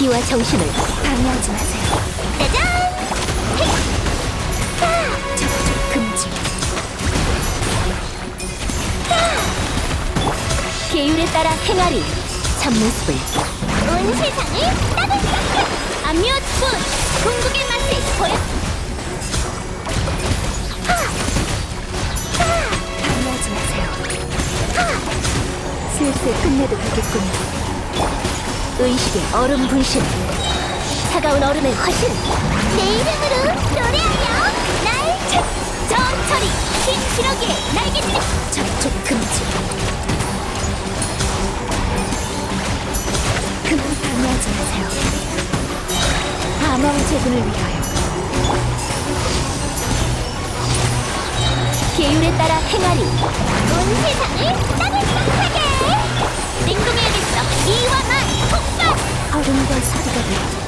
기와 정신을 방해하지 마세요. 짜잔! 계율에 따라 행하리. 참모습을 온 세상을 따뜻하게 암요뿐 궁극의 맛을 보여. 방해하지 마세요. 슬슬 끝내도 되겠군요. 의식의 얼음 분신. 차가운 얼음의 화신. 내 이름으로 노래하여 날 찾. 전처리 흰 기러기의 날개짓. 접촉 금지. 그만 방해하지 마세요. 아마의 제군을 위하여. 계율에 따라 행하리. 온 세상을 따뜻하게. 기쁨과 소리가 들려